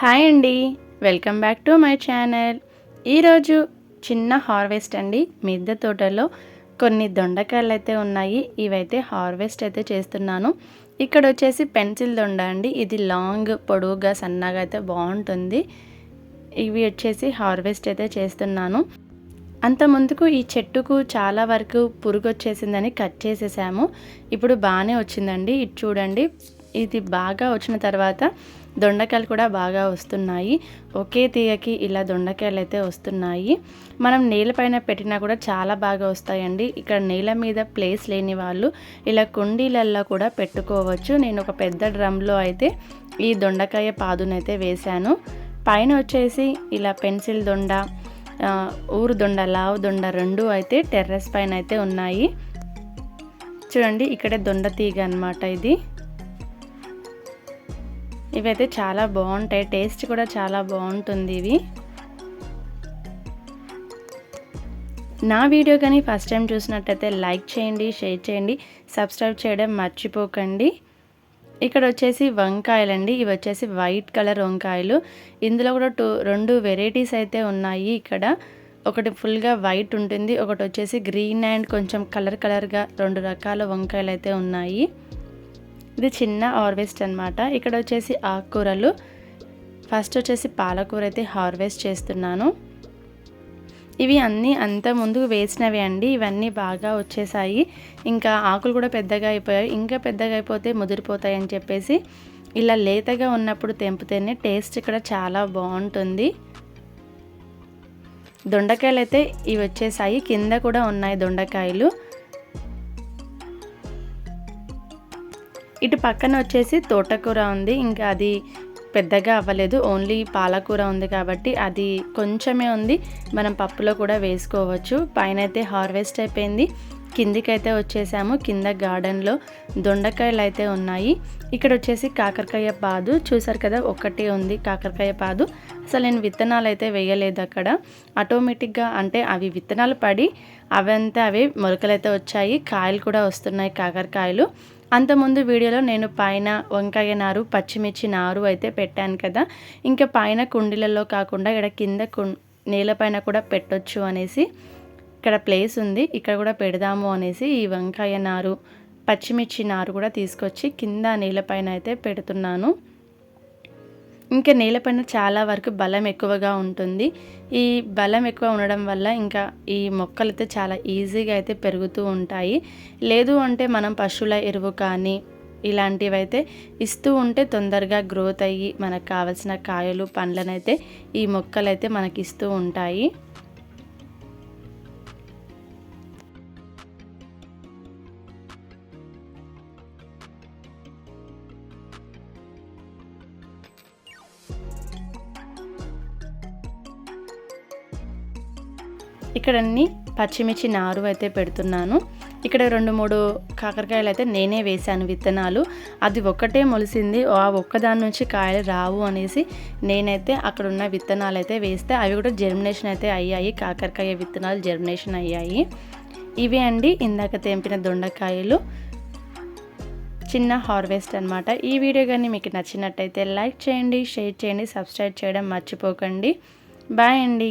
Hi అండి. Welcome back to my channel. ఈరోజు చిన్న హార్వెస్ట్ అండి. మిద్దె తోటలో కొన్ని దొండకాయలు అయితే ఉన్నాయి. ఇవైతే హార్వెస్ట్ అయితే చేస్తున్నాను. ఇక్కడ వచ్చేసి పెన్సిల్ దొండ అండి. ఇది లాంగ్ పొడవుగా సన్నగా అయితే బాగుంటుంది. ఇవి వచ్చేసి హార్వెస్ట్ అయితే చేస్తున్నాను. అంత ముందుకు ఈ చెట్టుకు చాలా వరకు పురుగు వచ్చేసిందని కట్ చేసేసాము. ఇప్పుడు బాగానే వచ్చిందండి. ఇది చూడండి. ఇది బాగా వచ్చిన తర్వాత దొండకాయలు కూడా బాగా వస్తున్నాయి. ఒకే తీగకి ఇలా దొండకాయలు అయితే వస్తున్నాయి. మనం నేలపైన పెట్టినా కూడా చాలా బాగా వస్తాయండి. ఇక్కడ నేల మీద ప్లేస్ లేని వాళ్ళు ఇలా కుండీలల్లో కూడా పెట్టుకోవచ్చు. నేను ఒక పెద్ద డ్రమ్లో అయితే ఈ దొండకాయ పాదునైతే వేశాను. పైన వచ్చేసి ఇలా పెన్సిల్ దొండ ఊరు దొండ లావు దొండ రెండు అయితే టెర్రస్ పైన అయితే ఉన్నాయి. చూడండి ఇక్కడే దొండ తీగ అనమాట ఇది. ఇవైతే చాలా బాగుంటాయి. టేస్ట్ కూడా చాలా బాగుంటుంది ఇవి. నా వీడియో కానీ ఫస్ట్ టైం చూసినట్టయితే లైక్ చేయండి షేర్ చేయండి సబ్స్క్రైబ్ చేయడం మర్చిపోకండి. ఇక్కడ వచ్చేసి వంకాయలండి. ఇవి వచ్చేసి వైట్ కలర్ వంకాయలు. ఇందులో కూడా టూ రెండు వెరైటీస్ అయితే ఉన్నాయి ఇక్కడ. ఒకటి ఫుల్గా వైట్ ఉంటుంది. ఒకటి వచ్చేసి గ్రీన్ అండ్ కొంచెం కలర్ కలర్గా రెండు రకాల వంకాయలు అయితే ఉన్నాయి. ఇది చిన్న హార్వెస్ట్ అనమాట ఇక్కడ వచ్చేసి ఆకుకూరలు. ఫస్ట్ వచ్చేసి పాలకూర అయితే హార్వెస్ట్ చేస్తున్నాను. ఇవి అన్నీ అంత ముందుకు వేసినవి అండి. ఇవన్నీ బాగా వచ్చేసాయి. ఇంకా ఆకులు కూడా పెద్దగా అయిపోయాయి. ఇంకా పెద్దగా అయిపోతే ముదిరిపోతాయి అని చెప్పేసి ఇలా లేతగా ఉన్నప్పుడు తెంపితేనే టేస్ట్ ఇక్కడ చాలా బాగుంటుంది. దొండకాయలు అయితే ఇవి వచ్చేసాయి. కింద కూడా ఉన్నాయి దొండకాయలు. ఇటు పక్కన వచ్చేసి తోటకూర ఉంది. ఇంకా అది పెద్దగా అవ్వలేదు. ఓన్లీ పాలకూర ఉంది కాబట్టి అది కొంచెమే ఉంది. మనం పప్పులో కూడా వేసుకోవచ్చు. పైన అయితే హార్వెస్ట్ అయిపోయింది. కిందికైతే వచ్చేసాము. కింద గార్డెన్లో దొండకాయలు అయితే ఉన్నాయి. ఇక్కడ వచ్చేసి కాకరకాయ పాదు. చూసారు కదా ఒక్కటే ఉంది కాకరకాయ పాదు. అసలు నేను విత్తనాలు అయితే వేయలేదు అక్కడ. ఆటోమేటిక్గా అంటే అవి విత్తనాలు పడి అవంతా అవి మొలకలైతే వచ్చాయి. కాయలు కూడా వస్తున్నాయి కాకరకాయలు. అంతకుముందు వీడియోలో నేను పైన వంకాయ నారు పచ్చిమిర్చి నారు అయితే పెట్టాను కదా. ఇంకా పైన కుండీలలో కాకుండా ఇక్కడ కింద నేలపైన కూడా పెట్టొచ్చు అనేసి ఇక్కడ ప్లేస్ ఉంది. ఇక్కడ కూడా పెడదాము అనేసి ఈ వంకాయ నారు పచ్చిమిర్చి నారు కూడా తీసుకొచ్చి కింద నేలపైన అయితే పెడుతున్నాను. ఇంకా నేలపైన చాలా వరకు బలం ఎక్కువగా ఉంటుంది. ఈ బలం ఎక్కువ ఉండడం వల్ల ఇంకా ఈ మొక్కలు అయితే చాలా ఈజీగా అయితే పెరుగుతూ ఉంటాయి. లేదు అంటే మనం పశువుల ఎరువు కానీ ఇలాంటివి అయితే ఇస్తూ ఉంటే తొందరగా గ్రోత్ అయ్యి మనకు కావలసిన కాయలు పండ్లనైతే ఈ మొక్కలైతే మనకి ఇస్తూ ఉంటాయి. ఇక్కడ అన్ని పచ్చిమిర్చి నారు అయితే పెడుతున్నాను. ఇక్కడ రెండు మూడు కాకరకాయలు అయితే నేనే వేశాను విత్తనాలు. అది ఒక్కటే మొలిసింది. ఆ ఒక్కదాని నుంచి కాయలు రావు అనేసి నేనైతే అక్కడ ఉన్న విత్తనాలు అయితే వేస్తే అవి కూడా జర్మినేషన్ అయితే అయ్యాయి. కాకరకాయ విత్తనాలు జర్మినేషన్ అయ్యాయి. ఇవే అండి ఇందాక తెంపిన దొండకాయలు. చిన్న హార్వెస్ట్ అనమాట ఈ వీడియో కానీ మీకు నచ్చినట్టయితే లైక్ చేయండి షేర్ చేయండి సబ్స్క్రైబ్ చేయడం మర్చిపోకండి. బాయ్ అండి.